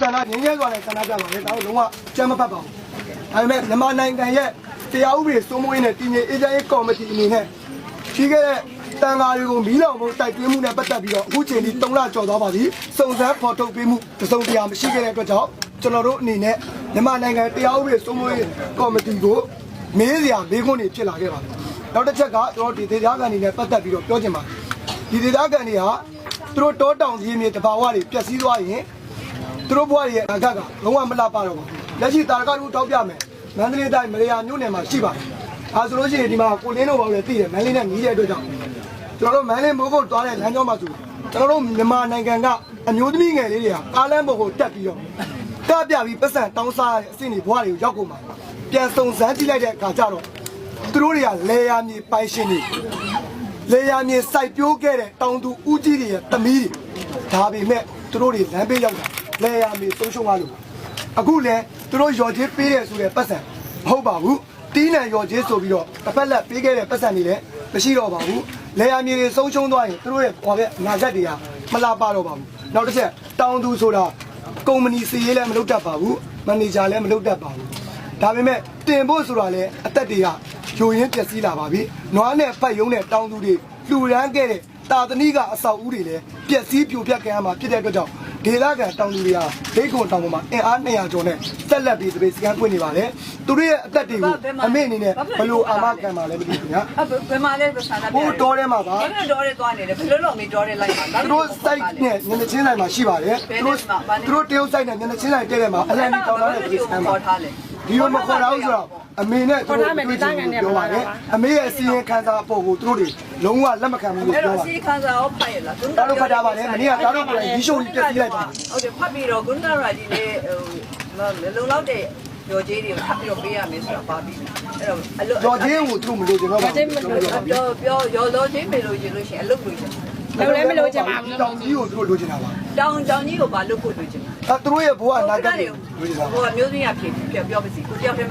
ဆန္ဒငင်းရဲစွာနဲ့ဆန္ဒပြပါလေဒါတို့လုံးဝကြမ်းမဖတ်ပါဘူးဒါပေမဲ့မြန်မာနိုင်ငံရဲ့တရားဥပဒေစိုးမိုးရေးနဲ့တည်ငြိမ်အေဂျင့်ရေးကော်မတီအနေနဲ့ရှိခဲ့တဲ့တန်ဃာတွေကိုမီးလောင်မှုတိုက်တွန်းမှုနဲ့ပတ်သက်ပြီးတော့အခုချိန်ထိ3လကျော်သွားပါပြီစုံစမ်းဖော်ထုတ်ပေးမှုတစုံတရာမရှိခဲ့တဲ့အတွက်ကြောင့်ကျွန်တော်တို့အနေနဲ့မြန်မာနိုင်ငံတရားဥပဒေစိုးမိုးရေးကော်မတီကိုမေးစရာမေးခွန်းတွေဖြစ်လာခဲ့ပါတယ်နောက်တစ်ချက်ကကျွန်တော်ဒီဒေသခံတွေနဲ့ပတ်သက်ပြီးတော့ပြောချင်ပါတယ်ဒီဒေသခံတွေဟာသူတို့တောတောင်ကြီးမြေတဘာဝတွေပျက်စီးသွားရင် သူတို့ဘဝရဲ့အကကလုံးဝမလှပတော့ဘူးလက်ရှိတာရကတို့တောက်ပြမယ်မန္တလေးတိုင်းမရေယာမြို့နယ်မှာရှိပါတယ်အဲဆိုလို့ရှိရင်ဒီမှာကိုလင်းတို့ဘောလည်းသိတယ်မန္တလေးနဲ့နီးတဲ့အတွက်ကြောင့်ကျွန်တော်တို့မန္တလေးမိုးကုတ်သွားတဲ့လမ်းကြောင်းမှာဆိုကျွန်တော်တို့မြန်မာနိုင်ငံကအမျိုးသမီးငယ်လေးတွေကကားလမ်းပေါ်ကိုတက်ပြီးတော့ကပြပြီးပတ်စံတောင်းစားတဲ့အဆင့်တွေဘဝတွေကိုရောက်ကုန်ပါပြန်စုံစမ်းကြည့်လိုက်တဲ့အခါကျတော့သူတို့တွေကလေယာမြေပိုင်ရှင်တွေလေယာမြေစိုက်ပျိုးခဲ့တဲ့တောင်သူဦးကြီးတွေရဲ့သမီးတွေဒါပေမဲ့သူတို့တွေလမ်းဘေးရောက်တာ လဲရမီဆုံးရှုံးသွားလို့အခုလဲသူတို့ရော်ချင်းပေးတယ်ဆိုတဲ့ပတ်စံမဟုတ်ပါဘူးတီးနံရော်ချင်းဆိုပြီးတော့တစ်ဖက်လက်ပေးခဲ့တဲ့ပတ်စံတွေလည်းမရှိတော့ပါဘူးလဲရမီတွေဆုံးရှုံးသွားရင်သူတို့ရဲ့ဟောပဲအနာဂတ်တွေကမလာပါတော့ပါဘူးနောက်တစ်ချက်တောင်းသူဆိုတာကုမ္ပဏီစီရေးလည်းမလုပ်တတ်ပါဘူးမန်နေဂျာလည်းမလုပ်တတ်ပါဘူးဒါပေမဲ့တင်ဖို့ဆိုတာလည်းအသက်တွေကယိုရင်းပျက်စီးလာပါပြီနွားနဲ့ဖတ်ယုံနဲ့တောင်းသူတွေလှူရမ်းခဲ့တဲ့တာသနိကအဆောက်အဦတွေလည်းပျက်စီးပြိုပြက်ကြရမှာဖြစ်တဲ့အတွက်ကြောင့် ဒေသခံတောင်သူတွေကဒိတ်ခွန်တောင်ပေါ်မှာအင်အား200ကျော်နဲ့ဆက်လက်ပြီးတပိတ်စကန်ပွင့်နေပါတယ်သူတို့ရဲ့အသက်တွေကိုအမေအနေနဲ့ဘယ်လိုအာမခံပါလဲမသိဘူးညာအဘယ်မှာလဲဆန္ဒပြဟိုတော်ထဲမှာပါဘာလို့တော်ရဲသွားနေလဲဘယ်လိုလုပ်မေးတော်ရဲလိုက်မှာသူတို့စိုက်နဲ့ညနေချင်းဆိုင်မှာရှိပါတယ်သူတို့သူတို့တရုတ်စိုက်နဲ့ညနေချင်းဆိုင်တဲ့ထဲမှာအလန်ဒီတောင်တဲ့တပိတ်စကန်ပါပေါ်ထားလဲဒီလိုမခေါ်တော့ဘူးဆိုတော့ အမေနဲ့သူတို့တွေ့ချင်ပြောပါတယ်အမေရဲ့အစီရင်ခံစာအပေါ်ကိုသူတို့တွေလုံးဝလက်မခံဘူးလို့အဲ့ပြောတော့ပါစီခန်းစာရောဖတ်ရလားတားတို့ဖတ်တာပါလေမနေ့ကတားတို့ကိုယ်တိုင်ဒီရှုံးကြီးပြည့်စည်လိုက်ပါ ဟုတ်တယ်ဖတ်ပြီးတော့ကုဏရာကြီးလေးဟိုလုံလောက်တဲ့ရော်ကြီးတွေကိုဖတ်ပြီးတော့ပေးရမယ်ဆိုတာပါပြီအဲ့တော့အလုပ်တော်ချင်းကိုသူတို့မလို့ကျွန်တော်ပါဘူးပြောပြောရော်လို့ချင်းမေလို့ချင်းလို့ရှိရင်အလုပ်လို့ချင်းလုံးလည်းမလို့ချင်ပါဘူးတောင်ကြီးကိုသူတို့လိုချင်တာပါတောင်တောင်ကြီးကိုဘာလုပ်ဖို့လို့ချင်းအဲသူတို့ရဲ့ဘဝအနာဂတ်တွေကိုလိုချင်တာပါ ဟိုမျိုးစင်းရဖြစ်ပြောပြောပါစီကိုတယောက်တည်း